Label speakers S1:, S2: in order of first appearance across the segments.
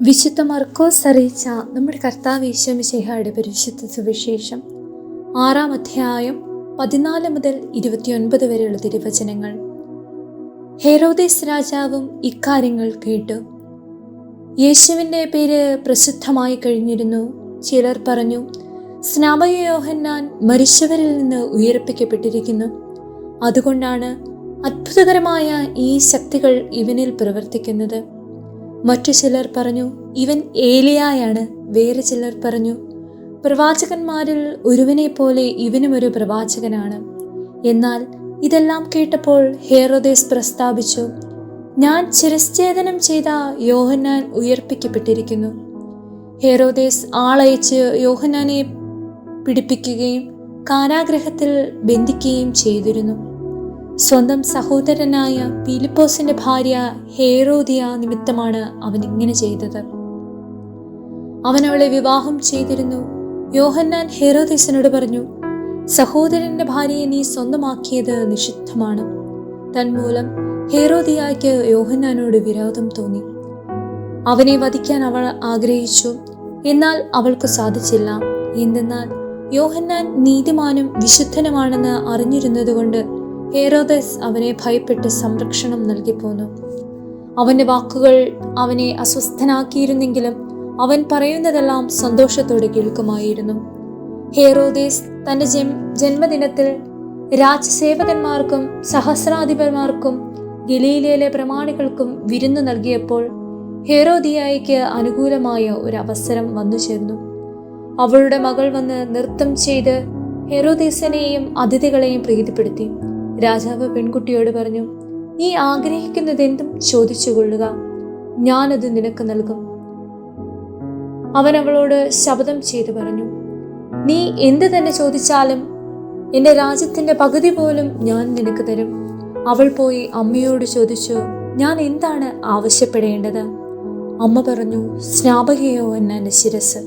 S1: വിശുദ്ധ മർക്കോസ് അറിയിച്ച നമ്മുടെ കർത്താവ് ഈശ്വമിശേഹയുടെ പരിശുദ്ധ സുവിശേഷം. ആറാം അധ്യായം പതിനാല് മുതൽ ഇരുപത്തിയൊൻപത് വരെയുള്ള തിരുവചനങ്ങൾ. ഹെറോദേസ് രാജാവും ഇക്കാര്യങ്ങൾ കേട്ടു. യേശുവിന്റെ പേര് പ്രസിദ്ധമായി കഴിഞ്ഞിരുന്നു. ചിലർ പറഞ്ഞു സ്നാപക യോഹന്നാൻ മരിച്ചവരിൽ നിന്ന് ഉയർപ്പിക്കപ്പെട്ടിരിക്കുന്നു. അതുകൊണ്ടാണ് അത്ഭുതകരമായ ഈ ശക്തികൾ ഇവനിൽ പ്രവർത്തിക്കുന്നത്. മറ്റു ചിലർ പറഞ്ഞു ഇവൻ ഏലിയായാണ്. വേറെ ചിലർ പറഞ്ഞു പ്രവാചകന്മാരിൽ ഒരുവനെ പോലെ ഇവനും ഒരു പ്രവാചകനാണ്. എന്നാൽ ഇതെല്ലാം കേട്ടപ്പോൾ ഹേറോദേസ് പ്രസ്താവിച്ചു ഞാൻ ചിരശ്ചേദനം ചെയ്ത യോഹന്നാൻ ഉയർപ്പിക്കപ്പെട്ടിരിക്കുന്നു. ഹേറോദേസ് ആളയച്ച് യോഹന്നാനെ പിടിപ്പിക്കുകയും കാരാഗ്രഹത്തിൽ ബന്ധിക്കുകയും ചെയ്തിരുന്നു. സ്വന്തം സഹോദരനായ പീലിപ്പോസിന്റെ ഭാര്യ ഹേറോദിയ നിമിത്തമാണ് അവൻ ഇങ്ങനെ ചെയ്തത്. അവൻ അവളെ വിവാഹം ചെയ്തിരുന്നു. യോഹന്നാൻ ഹേറോദീസിനോട് പറഞ്ഞു സഹോദരന്റെ ഭാര്യയെ നീ സ്വന്തമാക്കിയത് നിഷിദ്ധമാണ്. തന്മൂലം ഹേറോദിയായ്ക്ക് യോഹന്നാനോട് വിരോധം തോന്നി. അവനെ വധിക്കാൻ അവൾ ആഗ്രഹിച്ചു. എന്നാൽ അവൾക്ക് സാധിച്ചില്ല. എന്തെന്നാൽ യോഹന്നാൻ നീതിമാനും വിശുദ്ധനുമാണെന്ന് അറിഞ്ഞിരുന്നതുകൊണ്ട് ഹേറോദസ് അവനെ ഭയപ്പെട്ട് സംരക്ഷണം നൽകി പോന്നു. അവന്റെ വാക്കുകൾ അവനെ അസ്വസ്ഥനാക്കിയിരുന്നെങ്കിലും അവൻ പറയുന്നതെല്ലാം സന്തോഷത്തോടെ കേൾക്കുമായിരുന്നു. ഹേറോദേസ് തന്റെ ജൻ ജന്മദിനത്തിൽ രാജസേവകന്മാർക്കും സഹസ്രാധിപന്മാർക്കും ഗലീലയിലെ പ്രമാണികൾക്കും വിരുന്ന് നൽകിയപ്പോൾ ഹേറോദിയായിക്ക് അനുകൂലമായ ഒരു അവസരം വന്നു ചേർന്നു. അവളുടെ മകൾ വന്ന് നൃത്തം ചെയ്ത് ഹെറോദീസനെയും അതിഥികളെയും പ്രീതിപ്പെടുത്തി. രാജാവ് പെൺകുട്ടിയോട് പറഞ്ഞു നീ ആഗ്രഹിക്കുന്നത് എന്തും ചോദിച്ചുകൊള്ളുക. ഞാനത് നിനക്ക് നൽകും. അവൻ അവളോട് ശബ്ദം ചെയ്തു പറഞ്ഞു നീ എന്ത് തന്നെ ചോദിച്ചാലും എന്റെ രാജ്യത്തിന്റെ പകുതി പോലും ഞാൻ നിനക്ക് തരും. അവൾ പോയി അമ്മയോട് ചോദിച്ചു ഞാൻ എന്താണ് ആവശ്യപ്പെടേണ്ടത്? അമ്മ പറഞ്ഞു സ്നാപകയോ എന്നെ ശിരസ്.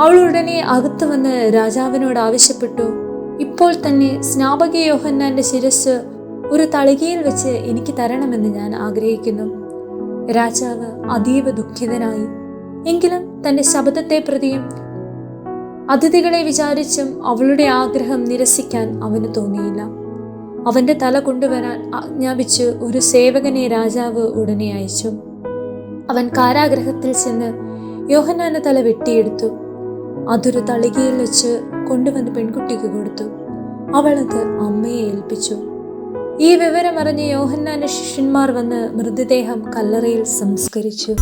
S1: അവൾ ഉടനെ അകത്ത് വന്ന് രാജാവിനോട് ആവശ്യപ്പെട്ടു ഇപ്പോൾ തന്നെ സ്നാപക യോഹന്നാന്റെ ശിരസ് ഒരു തളികയിൽ വെച്ച് എനിക്ക് തരണമെന്ന് ഞാൻ ആഗ്രഹിക്കുന്നു. രാജാവ് അതീവ ദുഃഖിതനായി. എങ്കിലും തന്റെ ശബ്ദത്തെ പ്രതിയും അതിഥികളെ വിചാരിച്ചും അവളുടെ ആഗ്രഹം നിരസിക്കാൻ അവന് തോന്നിയില്ല. അവന്റെ തല കൊണ്ടുവരാൻ ആജ്ഞാപിച്ച് ഒരു സേവകനെ രാജാവ് ഉടനെ അയച്ചു. അവൻ കാരാഗ്രഹത്തിൽ ചെന്ന് യോഹന്നാന്റെ തല വെട്ടിയെടുത്തു. അതൊരു തളികയിൽ വെച്ച് കൊണ്ടുവന്ന് പെൺകുട്ടിക്ക് കൊടുത്തു. അവളത് അമ്മയെ ഏൽപ്പിച്ചു. ഈ വിവരം അറിഞ്ഞ് യോഹന്നാന്റെ ശിഷ്യന്മാർ വന്ന് മൃതദേഹം കല്ലറയിൽ സംസ്കരിച്ചു.